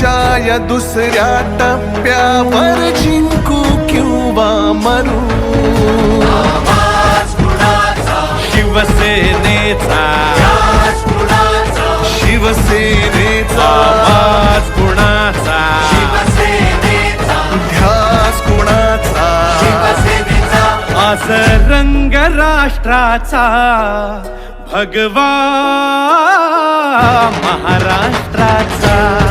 क्रांतीच्या या दुसऱ्या टप्प्यावर जिंकू किंवा मरू? शिवसेनेचा. शिवसेनेचा. आवाज कुणाचा? ध्यास कुणाचा? आज रंग राष्ट्राचा. भगवा महाराष्ट्राचा.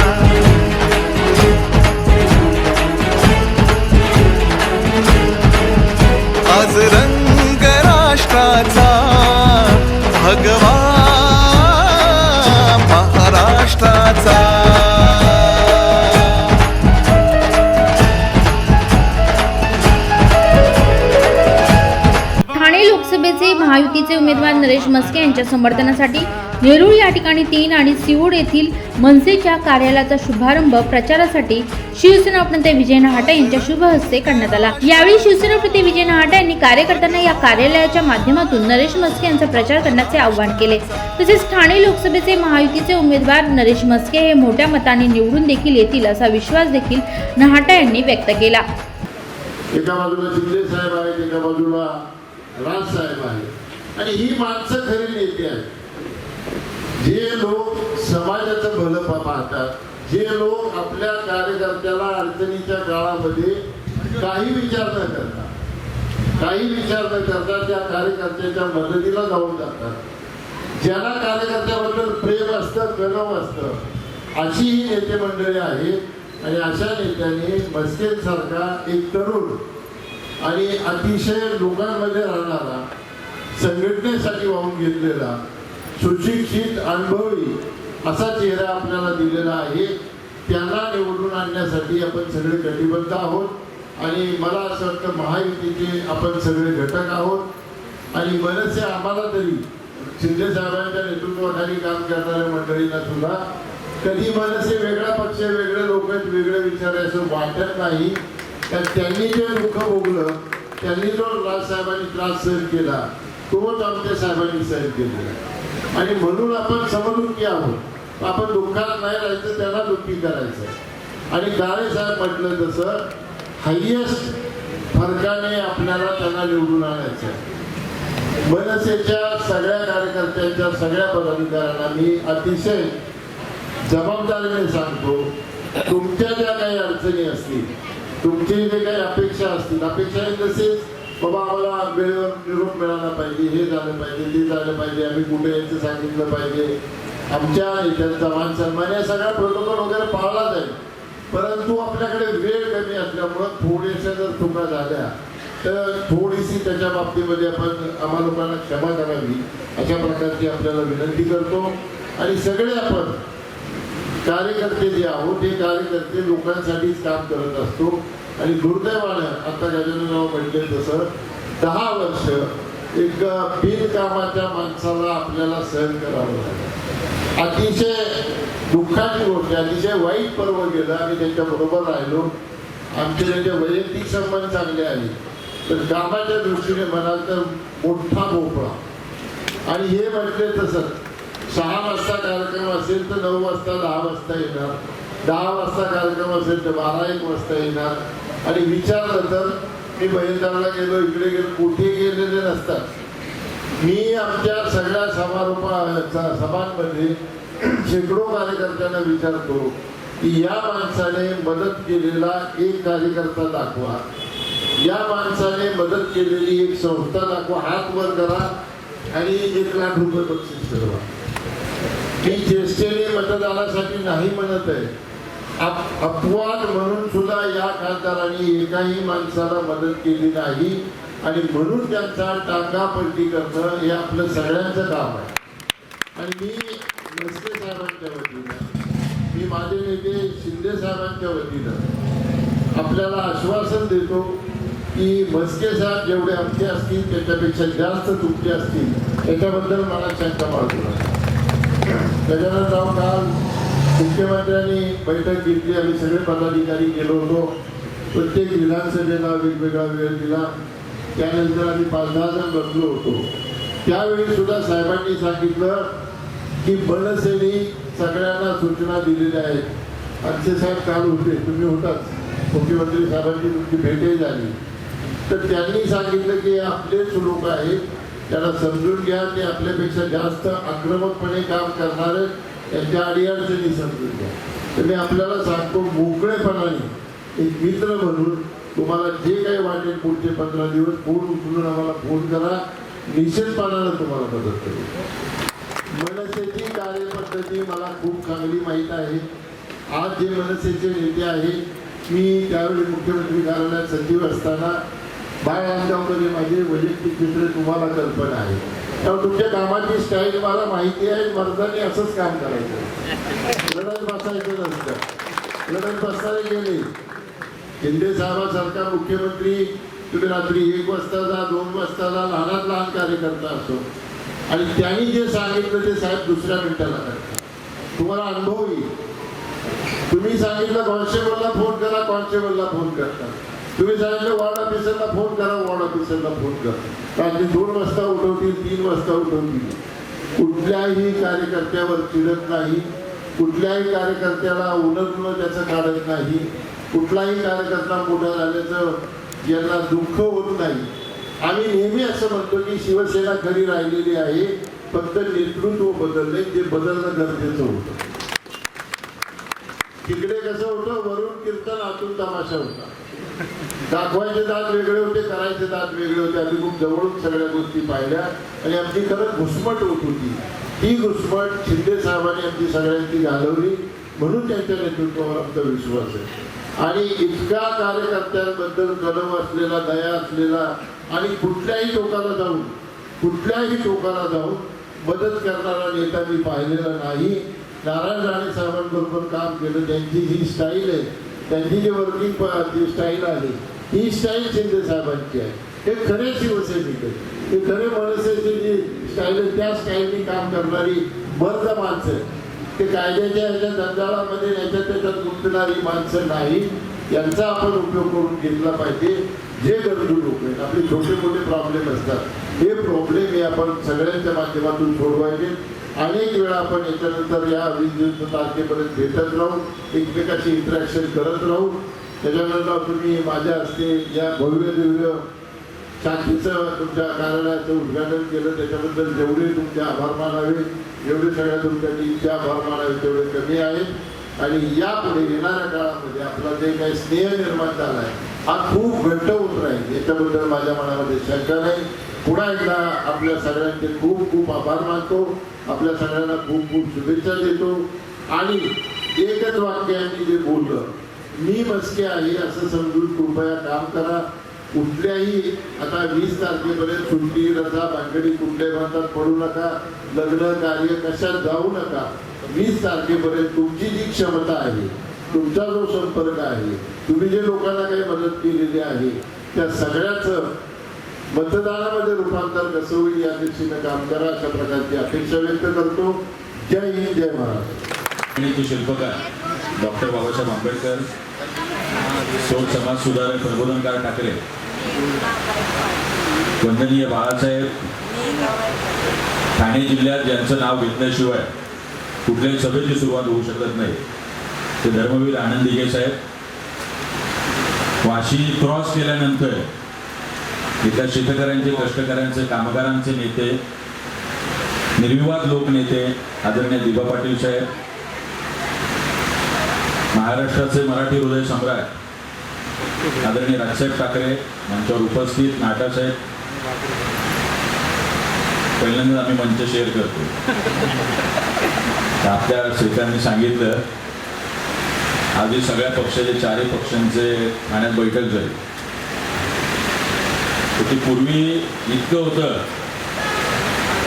महायुतीचे उमेदवार नरेश मस्के यांच्या समर्थनासाठी नेरूळ या ठिकाणी तीन आणि सिवूड येथील मनसेच्या कार्यालयाचा शुभारंभ प्रचारासाठी शिवसेना प्रनेते विजय नहाटा यांच्या शुभ हस्ते करण्यात आला. यावेळी शिवसेना प्रति विजय नहाटे यांनी कार्यकर्त्यांना या कार्यालयाच्या माध्यमातून नरेश मस्के यांचा प्रचार करण्याचे आवाहन केले. तसेच ठाणे लोकसभेचे महायुतीचे उमेदवार नरेश मस्के हे मोठ्या मताने निवडून देखील येतील असा विश्वास देखील नहाटा यांनी व्यक्त केला. एका बाजूला शिंदे साहेब आहेत एका बाजूला राज साहेब आहेत. आणि ही माणसं खरी नेते आहेत. जे लोक समाजाचं भलं पाहतात जे लोक आपल्या कार्यकर्त्याला अडचणीच्या काळामध्ये काही विचार न करता काही विचार न करता त्या कार्यकर्त्याच्या मदतीला जाऊन जातात. ज्याला कार्यकर्त्याबद्दल प्रेम असतं कलम असतं अशी ही नेते मंडळी आहेत. आणि अशा नेत्यांनी मस्केसारखा एक तरुण आणि अतिशय लोकांमध्ये राहणारा संघटनेसाठी वाहून घेतलेला सुशिक्षित अनुभवी असा चेहरा आपल्याला दिलेला आहे. त्यांना निवडून आणण्यासाठी आपण सगळे कटिबद्ध आहोत आणि मला असं वाटतं महायुतीचे आपण सगळे घटक आहोत. आणि मनसे आम्हाला तरी शिंदे साहेबांच्या नेतृत्वाखाली काम करणाऱ्या मंडळींना सुद्धा कधी मनसे वेगळा पक्ष वेगळे लोक आहेत वेगळे विचार आहे असं वाटत नाही. तर त्यांनी जे दुःख भोगलं त्यांनी जो राजसाहेबांनी त्रास सहन केला तोच आमच्या साहेबांनी साहेब केलेला आणि म्हणून आपण समदुःखी आहोत. आपण दुःखात नाही राहायचं त्यांना दुःखी करायचं आणि गाळे साहेब म्हटलं तसं हायेस्ट फरकाने आपल्याला त्यांना निवडून आणायचं मनसेच्या सगळ्या कार्यकर्त्यांच्या सगळ्या पदाधिकाऱ्यांना मी अतिशय जबाबदारीने सांगतो तुमच्या ज्या काही अडचणी असतील तुमची जे काही अपेक्षा असतील अपेक्षा तसेच बाबा आम्हाला वेळेवर निरोप मिळाला पाहिजे हे झालं पाहिजे ते झालं पाहिजे आम्ही कुठे यायचं सांगितलं पाहिजे. आमच्या नेत्यांचा मान सन्मान या सगळा प्रोटोकॉल वगैरे पाळला जाईल. परंतु आपल्याकडे वेळ कमी असल्यामुळं थोड्याशा जर चुका झाल्या तर थोडीशी त्याच्या बाबतीमध्ये आपण आम्हा लोकांना क्षमा करावी अशा प्रकारची आपल्याला विनंती करतो. आणि सगळे आपण कार्यकर्ते जे आहोत हे कार्यकर्ते लोकांसाठीच काम करत असतो. आणि दुर्दैवानं आता गजाननराव म्हटले तसं दहा वर्ष एक बिनकामाच्या माणसाला आपल्याला सहन करावं लागलं. अतिशय दुःखाची गोष्ट अतिशय वाईट पर्व गेलं. आम्ही त्यांच्याबरोबर राहिलो. आमचे त्यांचे वैयक्तिक संबंध चांगले आले तर कामाच्या दृष्टीने म्हणाल तर मोठा भोपळा. आणि हे म्हटले तसं सहा वाजता कार्यक्रम असेल तर नऊ वाजता दहा वाजता येणार. दहा वाजता कार्यक्रम असेल तर बारा एक वाजता येणार. आणि विचारलं तर मी बहिरदारला गेलो इकडे गेलो कुठे गेलेले नसतात. मी आमच्या सगळ्या समारोपा सभांमध्ये शेकडो कार्यकर्त्यांना विचारतो की या माणसाने मदत केलेला एक कार्यकर्ता दाखवा. या माणसाने मदत केलेली एक संस्था दाखवा. हात वर करा आणि एक लाख रुपये बक्षीस ठरवा. मी ज्येष्ठेने मतदानासाठी नाही म्हणत आहे. अपवाद म्हणून सुद्धा या खासदारांनी एकाही माणसाला मदत केली नाही. आणि म्हणून त्यांचा टांगापलटी करणं हे आपलं सगळ्यांचं काम आहे. आणि मी म्हस्के साहेबांच्या वतीनं मी माझे नेते शिंदे साहेबांच्या वतीनं आपल्याला आश्वासन देतो की म्हस्के साहेब जेवढे आमचे असतील त्याच्यापेक्षा जास्त तुमचे असतील याच्याबद्दल मला शंका बाळगू नका. गजाननराव काल मुख्यमंत्र्यांनी बैठक घेतली आम्ही सगळे पदाधिकारी गेलो होतो. प्रत्येक विधानसभेला वेगवेगळा वेळ दिला. त्यानंतर आम्ही पाच दहा जण बसलो होतो. त्यावेळी सुद्धा साहेबांनी सांगितलं की बनसेनी सगळ्यांना सूचना दिलेल्या आहेत. अक्षय साहेब काल होते तुम्ही होताच. मुख्यमंत्री साहेबांची तुमची भेटही झाली. तर त्यांनी सांगितलं की आपलेच लोक आहेत त्याला समजून घ्या ते आपल्यापेक्षा जास्त आक्रमकपणे काम करणारे त्यांच्या अडीअडचणी समजून घ्या. तर मी आपल्याला सांगतो मोकळेपणाने एक मित्र म्हणून तुम्हाला जे काही वाटेल पुढचे पंधरा दिवस फोन उचलून आम्हाला फोन करा. निश्चितपणानं तुम्हाला मदत करू मनसेची कार्यपद्धती मला खूप चांगली माहीत आहे. आज जे मनसेचे नेते आहेत मी त्यावेळी मुख्यमंत्री कार्यालयात सचिव असताना बाळ आमच्यामध्ये माझे वैयक्तिक चित्र तुम्हाला कल्पना आहे त्यामुळे तुमच्या कामाची स्टाईल मला माहिती आहे मर्दाने असंच काम करायचं. लढत बसायचं नसतं. लढत बसायला गेले. शिंदे साहेबासारखा मुख्यमंत्री तुम्ही रात्री एक वाजता जा दोन वाजता जा लहानात लहान कार्यकर्ता असतो आणि त्यांनी जे सांगितलं ते साहेब दुसऱ्या मिनिटाला करतात. तुम्हाला अनुभव येईल. तुम्ही सांगितलं कॉन्स्टेबलला फोन करा कॉन्स्टेबलला फोन करता तुम्ही सांगितलं वॉर्ड ऑफिसरला फोन करा वॉर्ड ऑफिसरला फोन करा. रात्री दोन वाजता उठवतील तीन वाजता उठवतील. कुठल्याही कार्यकर्त्यावर चिडत नाही. कुठल्याही कार्यकर्त्याला उलटणं त्याचं काढत नाही. कुठलाही कार्यकर्ता मोठा झाल्याचं यांना दुःख होत नाही. आम्ही नेहमी असं म्हणतो की शिवसेना खरी राहिलेली आहे फक्त नेतृत्व बदलले जे बदलणं गरजेचं होतं. तिकडे कसं होतं वरून कीर्तन आतून तमाशा होता. दाखवायचे दात वेगळे होते करायचे दात वेगळे होते. आम्ही खूप जवळून सगळ्या गोष्टी पाहिल्या आणि आमची खरंच घुसमट होत होती. ती घुसमट शिंदे साहेबांनी आमची सगळ्यांची घालवली म्हणून त्यांच्या नेतृत्वावर आमचा विश्वास आहे. आणि इतक्या कार्यकर्त्यांबद्दल कलम असलेला दया असलेला आणि कुठल्याही टोकाला जाऊन कुठल्याही टोकाला जाऊन मदत करणारा नेता मी पाहिलेला नाही. नारायण राणे साहेबांबरोबर काम केलं. त्यांची जी स्टाईल आहे त्यांची जी वर्किंग स्टाईल आहे ही स्टाईल शिंदे साहेबांची आहे. हे खरे शिवसैनिक हे खरे मनसेची जी स्टाईल आहे त्या स्टाईलनी काम करणारी मर्द माणसं ते कायद्याच्या याच्या जंजाळामध्ये याच्या त्याच्यात गुंतणारी माणसं नाही. यांचा आपण उपयोग करून घेतला पाहिजे. जे गरजू लोक आहेत आपले छोटे मोठे प्रॉब्लेम असतात. हे प्रॉब्लेम हे आपण सगळ्यांच्या माध्यमातून सोडवायचे. अनेक वेळा आपण याच्यानंतर या वीस दिवस तारखेपर्यंत भेटत राहू एकमेकाशी इंटरॅक्शन करत राहू. त्याच्यानंतर तुम्ही माझ्या हस्ते या भव्य दिव्य शांतीचं तुमच्या कार्यालयाचं उद्घाटन केलं. त्याच्याबद्दल जेवढे तुमचे आभार मानावे जेवढे सगळ्या तुमच्या टीमचे आभार मानावे तेवढे कमी आहेत. आणि यापुढे येणाऱ्या काळामध्ये आपला जे काही स्नेह निर्माण झाला आहे हा खूप घट्ट होत राहील. याच्याबद्दल माझ्या मनामध्ये शंका नाही. पुन्हा एकदा आपल्या सगळ्यांचे खूप खूप आभार मानतो. आपल्या सगळ्यांना खूप खूप शुभेच्छा देतो. आणि एकच वाक्यांनी जे बोललं मी मस्के आहे असं समजून कृपया काम करा. कुठल्याही आता वीस तारखेपर्यंत सुट्टी रजा भांगडी कुठल्याही भारतात पडू नका. लग्न कार्य कशात जाऊ नका. वीस तारखेपर्यंत तुमची जी क्षमता आहे तुमचा जो संपर्क आहे तुम्ही जे लोकांना काही मदत केलेली आहे त्या सगळ्याचं मतदानामध्ये रूपांतर कसं होईल या दृष्टीनं काम करा. अशा प्रकारची अपेक्षा व्यक्त करतो. जय हिंद जय महाराज शिल्पकार. डॉक्टर बाबासाहेब आंबेडकर सोड समाज सुधारक प्रबोधनकार ठाकरे वंदनीय बाळासाहेब ठाणे जिल्ह्यात ज्यांचं नाव घेतल्याशिवाय कुठल्याही सभेची सुरुवात होऊ शकत नाही ते धर्मवीर आनंद दिघे साहेब. वाशी क्रॉस केल्यानंतर इथल्या शेतकऱ्यांचे कष्टकऱ्यांचे कामगारांचे नेते निर्विवाद लोकनेते आदरणीय दिबा पाटील साहेब महाराष्ट्राचे मराठी हृदय सम्राट आदरणीय राजसाहेब ठाकरे यांच्यावर उपस्थित नाटासाहेब पहिल्यांदा आम्ही मंच शेअर करतो आपल्या श्रीकांनी सांगितलं आधी सगळ्या पक्षाचे चारही पक्षांचे ठाण्यात बैठक झाली. तर ती पूर्वी इतकं होतं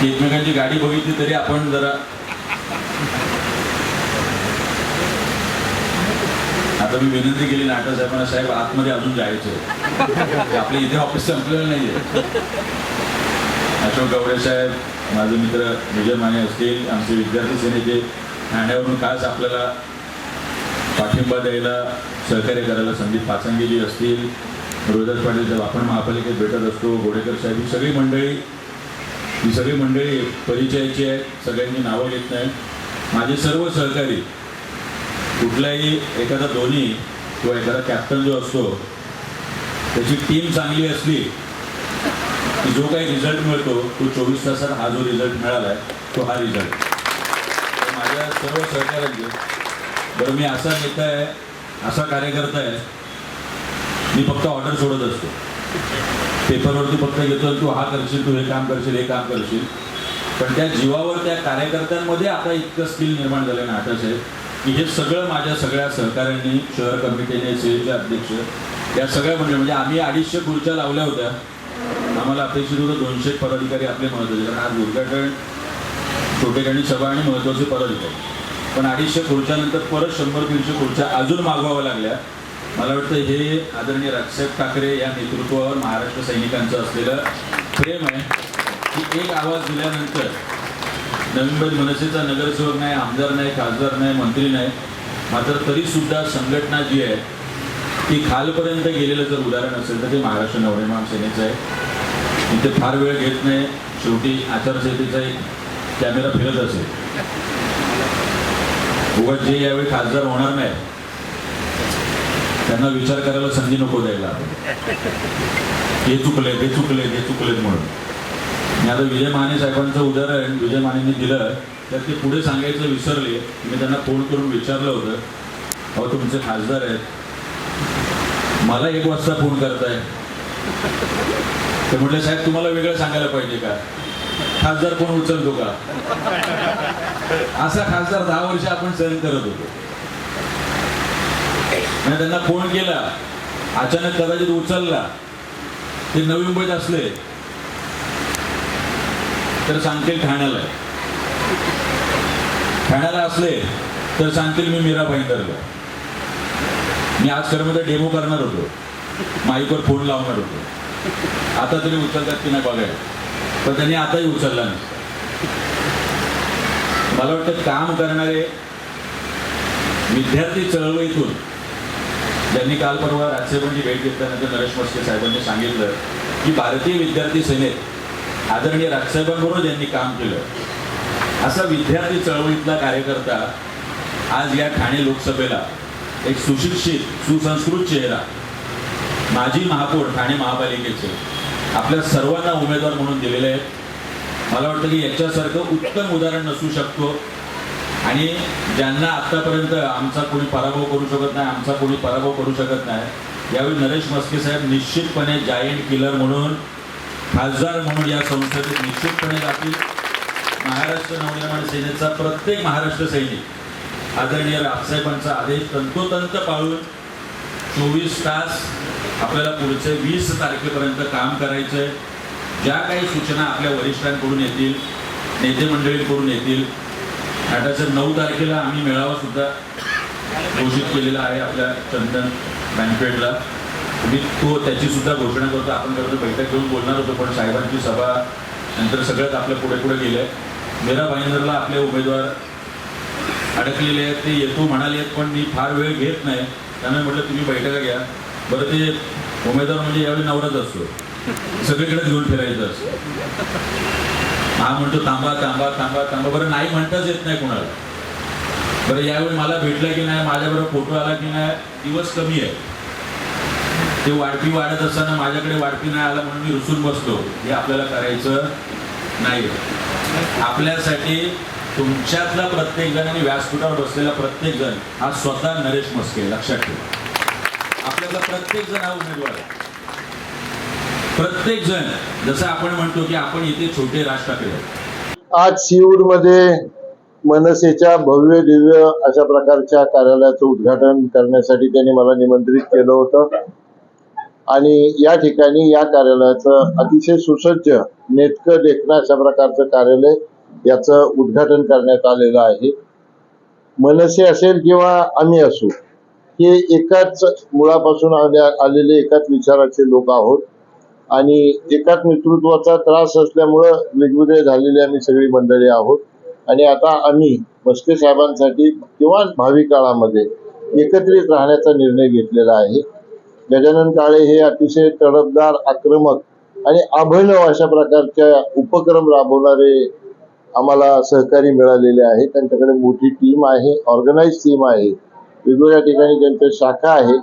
की एकमेकांची गाडी बघितली तरी आपण जरा आता मी विनंती केली नाटक साहेबांना साहेब आतमध्ये अजून जायचे आपले इथे ऑफिस संपलेलं नाहीये. अशोक गवडे साहेब माझे मित्र विजय माने असतील आमचे विद्यार्थी सेनेचे ठाण्यावरून खास आपल्याला पाठिंबा द्यायला सहकार्य करायला संदीप पाचंगेली असतील रोहिदास पाटील साहेब आपण महापालिकेत भेटत असतो गोडेकर साहेब ही सगळी मंडळी ही सगळी मंडळी परिचयाची आहेत सगळ्यांची नावं घेत नाही माझे सर्व सहकारी कुठलाही एखादा धोनी किंवा एखादा कॅप्टन जो असतो त्याची टीम चांगली असली की जो काही रिझल्ट मिळतो तो चोवीस तासात हा जो रिझल्ट मिळाला आहे तो हा रिझल्ट माझ्या सर्व सहकाऱ्यांचे बरं मी असा नेता आहे असा कार्यकर्ता आहे मी फक्त ऑर्डर सोडत असतो. पेपरवरती फक्त घेतो तू हा करशील तू हे काम करशील हे काम करशील. पण त्या जीवावर त्या कार्यकर्त्यांमध्ये आता इतकं स्किल निर्माण झालं ना आताच आहे की हे सगळं माझ्या सगळ्या सहकाऱ्यांनी शहर कमिटीने सेलचे अध्यक्ष या सगळ्या म्हणजे म्हणजे आम्ही अडीचशे खुर्च्या लावल्या होत्या. आम्हाला अपेक्षित होतं दोनशे पदाधिकारी आपले महत्त्वाचे कारण आज उद्घाटन छोटेखाणी सभा आणि महत्त्वाचे पदाधिकारी. पण अडीचशे खुर्च्यानंतर परत शंभर दीडशे खुर्च्या अजून मागवाव्या लागल्या. मला वाटतं हे आदरणीय राजसाहेब ठाकरे या नेतृत्वावर महाराष्ट्र सैनिकांचं असलेलं प्रेम आहे की एक आवाज दिल्यानंतर नवीन मनसेचा नगरसेवक नाही आमदार नाही खासदार नाही मंत्री नाही. मात्र तरी सुद्धा संघटना जी आहे ती खालपर्यंत गेलेलं जर उदाहरण असेल तर ते महाराष्ट्र नवनिर्माण सेनेचं आहे. इथे फार वेळ घेत नाही. शेवटी आचारसंहितेचा एक कॅमेरा फिरत असेल. उगाच जे यावेळी खासदार होणार नाही त्यांना विचार करायला संधी नको द्यायला हे चुकले ते चुकले ते चुकलेत म्हणून. मी आता विजय माने साहेबांचं उदाहरण विजय मानेंनी दिलं तर ते पुढे सांगायचं विसरले. मी त्यांना फोन करून विचारलं होतं. अहो तुमचे खासदार आहेत. मला एक वाजता फोन करताय. ते म्हटले साहेब तुम्हाला वेगळं सांगायला पाहिजे का? खासदार कोण उचलतो का? असा खासदार दहा वर्ष आपण सहन करत होतो. आणि त्यांना फोन केला. अचानक कदाचित उचलला. ते नवी मुंबईत असले. तर सांगतील ठाण्याला. ठाण्याला असले तर सांगतील मी मीरा भाईंदरला. मी आज खरं म्हणजे डेमो करणार होतो. माईकवर फोन लावणार होतो. आता तरी उचलतात की नाही बघायला. पण त्यांनी आताही उचलला नाही. मला वाटतं काम करणारे विद्यार्थी चळवळीतून ज्यांनी काल परवा राजसाहेबांची भेट घेतल्यानंतर नरेश मस्के साहेबांनी सांगितलं की भारतीय विद्यार्थी सेनेत आदरणीय राजसाहेबांबरोबर ज्यांनी काम केलं. असा विद्यार्थी चळवळीतला कार्यकर्ता आज या ठाणे लोकसभेला एक सुशिक्षित सुसंस्कृत चेहरा माजी महापौर ठाणे महापालिकेचे आपल्या सर्वांना उमेदवार म्हणून दिलेले आहेत. मला वाटतं की याच्यासारखं उत्तम उदाहरण नसू शकतो. आणि ज्यांना आतापर्यंत आमचा कोणी पराभव करू शकत नाही आमचा कोणी पराभव करू शकत नाही यावेळी नरेश मस्के साहेब निश्चितपणे जायंट किलर म्हणून खासदार म्हणून या संसदेत निश्चितपणे जातील महाराष्ट्र नवनिर्माण सेनेचा प्रत्येक महाराष्ट्र सैनिक आदरणीय राजसाहेबांचा आदेश तंतोतंत पाळून चोवीस तास आपल्याला पुढचे वीस तारखेपर्यंत काम करायचं आहे ज्या काही सूचना आपल्या वरिष्ठांकडून येतील नेते मंडळींकडून येतील आठाचं नऊ तारखेला आम्ही मेळावासुद्धा घोषित केलेला आहे आपल्या चंदन बँकेटला मी तो त्याची सुद्धा घोषणा करतो. आपण करतो बैठक घेऊन बोलणार होतो पण साहेबांची सभा नंतर सगळ्यात आपल्या पुढे पुढे गेले मीरा भाईंदरला आपले उमेदवार अडकलेले आहेत ते येतो म्हणाले आहेत पण मी फार वेळ घेत नाही. त्यामुळे म्हटलं तुम्ही बैठका घ्या. बरं ते उमेदवार म्हणजे यावेळी नवराच असतो. सगळीकडे घेऊन फिरायचं असतं. हा म्हणतो थांबा थांबा थांबा थांबा. बरं नाही म्हणताच येत नाही कोणाला. बरं यावेळी मला भेटलं की नाही माझ्याबरोबर फोटो आला की नाही दिवस कमी आहे. ते वाढपी वाढत असताना माझ्याकडे वाढपी नाही आला म्हणून मी रुसून बसतो हे आपल्याला करायचं नाही आपल्यासाठी तुमच्यातला प्रत्येक जण आणि व्यासपीठावर बसलेला प्रत्येक जण हा स्वतः नरेश मस्के लक्षात ठेवा. आपल्यातला प्रत्येक जण हा उमेदवार प्रत्येक जण जसं आपण म्हणतो की आपण इथे छोटे राज ठाकरे आज सिऊडमध्ये मनसेच्या भव्य दिव्य अशा प्रकारच्या कार्यालयाचं उद्घाटन करण्यासाठी त्यांनी मला निमंत्रित केलं होतं. आणि या ठिकाणी या कार्यालयाचं अतिशय सुसज्ज नेटकं देखणं अशा प्रकारचं कार्यालय याचं उद्घाटन करण्यात आलेलं आहे. मनसे असेल किंवा आम्ही असू हे एकाच मुळापासून आल्या- आलेले एकाच विचाराचे लोक आहोत. आणि एकाच नेतृत्वाचा त्रास असल्यामुळं वेगवेगळे झालेले आम्ही सगळी मंडळी आहोत. आणि आता आम्ही मस्के साहेबांसाठी किंवा भावी काळामध्ये एकत्रित राहण्याचा निर्णय घेतलेला आहे. गजानन काळे हे अतिशय तडफदार आक्रमक आणि अभिनव अशा प्रकारच्या उपक्रम राबवणारे आम्हाला सहकारी मिळालेले आहे त्यांच्याकडे मोठी टीम आहे ऑर्गनाईज टीम आहे. वेगवेगळ्या ठिकाणी त्यांच्या शाखा आहे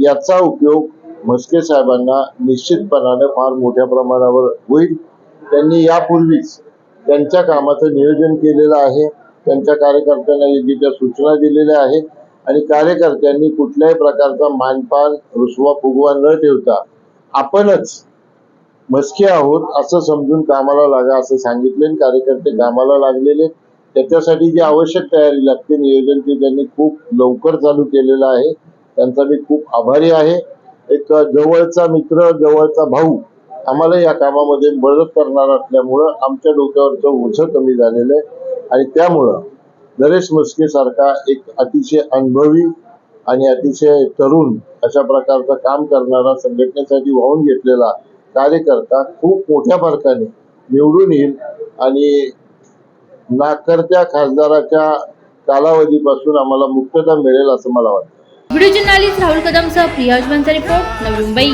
याचा उपयोग म्हस्के साहेबांना निश्चितपणाने फार मोठ्या प्रमाणावर होईल. त्यांनी यापूर्वीच त्यांच्या कामाचं नियोजन केलेलं आहे. त्यांच्या कार्यकर्त्यांना योग्य त्या सूचना दिलेल्या आहेत. आणि कार्यकर्त्यांनी कुठल्याही प्रकारचा मानपान रुसवा फुगवा न ठेवता आपणच मस्के आहोत असं समजून कामाला लागा असं सांगितले आणि कार्यकर्ते कामाला लागलेले. त्याच्यासाठी जी आवश्यक तयारी लागते नियोजन ते त्यांनी खूप लवकर चालू केलेलं आहे. त्यांचा मी खूप आभारी आहे. एक जवळचा मित्र जवळचा भाऊ आम्हाला या कामामध्ये मदत करणार असल्यामुळं आमच्या डोक्यावरचं ओझं कमी झालेलं आहे. आणि त्यामुळं नरेश मस्के सारखा एक अतिशय अनुभवी आणि अतिशय तरुण अशा प्रकारचं काम करणारा संघटनेसाठी वाहून घेतलेला कार्यकर्ता खूप मोठ्या फरकाने निवडून येईल आणि नाकर्त्या खासदाराच्या कालावधीपासून आम्हाला मुक्तता मिळेल असं मला वाटतं. व्हिडिओ जर्नालिस्ट राहुल कदमसह प्रिया रिपोर्ट नवी मुंबई.